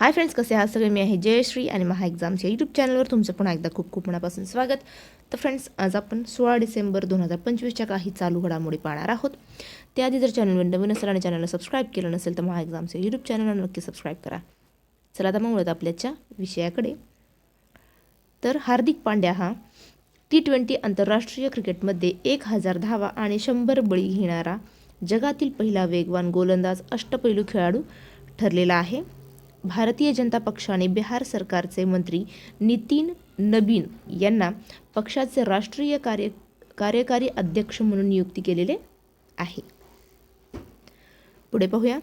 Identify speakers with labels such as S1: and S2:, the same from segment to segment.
S1: Hi friends कसे आहात? सगळे मी आहे जयश्री आणि महा एक्झामच्या यूट्यूब चॅनलवर तुमचं पुन्हा एकदा खूप खूप मनापासून स्वागत. तर फ्रेंड्स आज आपण सोळा डिसेंबर दोन हजार पंचवीसच्या काही चालू घडामोडी पाहणार आहोत. त्याआधी जर चॅनलवर नवीन असेल आणि चॅनलला सबस्क्राईब केलं नसेल तर महा एक्झामच्या यूट्यूब चॅनलला नक्की सबस्क्राईब करा. चला आता मग वळत आपल्याच्या विषयाकडे. तर हार्दिक पांड्या हा टी ट्वेंटी आंतरराष्ट्रीय क्रिकेटमध्ये एक हजार धावा आणि शंभर बळी घेणारा जगातील पहिला वेगवान गोलंदाज अष्टपैलू खेळाडू ठरलेला आहे. भारतीय जनता पक्षाने बिहार सरकारचे मंत्री नितीन नबीन यांना पक्षाचे राष्ट्रीय कार्य कार्यकारी अध्यक्ष म्हणून नियुक्ती केलेले आहे. पुढे पाहूया.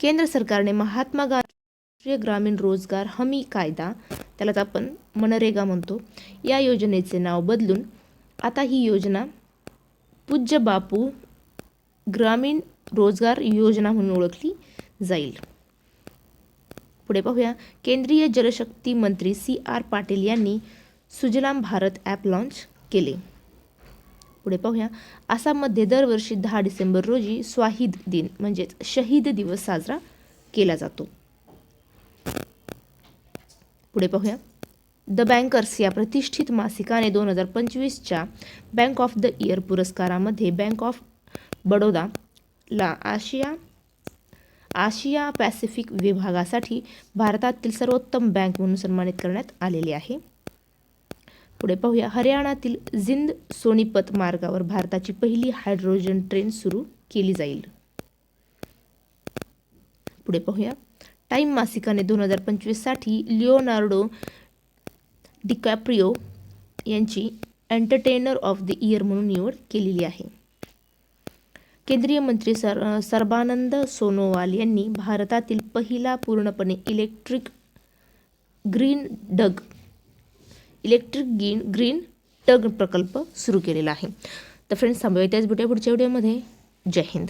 S1: केंद्र सरकारने महात्मा गांधी राष्ट्रीय ग्रामीण रोजगार हमी कायदा त्यालाच आपण मनरेगा म्हणतो या योजनेचे नाव बदलून आता ही योजना पूज्य बापू ग्रामीण रोजगार योजना म्हणून ओळखली जाईल. पुढे पाहूया. केंद्रीय जलशक्ती मंत्री सी आर पाटील यांनी सुजलाम भारत ॲप लॉन्च केले. पुढे पाहूया. आसाममध्ये दरवर्षी दहा डिसेंबर रोजी स्वाहिद दिन म्हणजेच शहीद दिवस साजरा केला जातो. पुढे पाहूया. द बँकर्स या प्रतिष्ठित मासिकाने दोन हजार पंचवीसच्या बँक ऑफ द इयर पुरस्कारामध्ये बँक ऑफ बडोदाला आशिया आशिया पॅसिफिक विभागासाठी भारतातील सर्वोत्तम बँक म्हणून सन्मानित करण्यात आलेली आहे. पुढे पाहूया. हरियाणातील जिंद सोनीपत मार्गावर भारताची पहिली हायड्रोजन ट्रेन सुरू केली जाईल. पुढे पाहूया. टाईम मासिकाने दोन हजार पंचवीससाठी लिओनार्डो डिकॅप्रिओ यांची एंटरटेनर ऑफ द इयर म्हणून निवड केलेली आहे. केंद्रीय मंत्री सर सर्बानंद सोनोवाल यांनी भारतातील पहिला पूर्णपणे electric green tug electric green green tug प्रकल्प सुरू केलेला आहे. तर फ्रेंड्स थांबूया त्याच भेटूया पुढच्या व्हिडिओमध्ये. जय हिंद.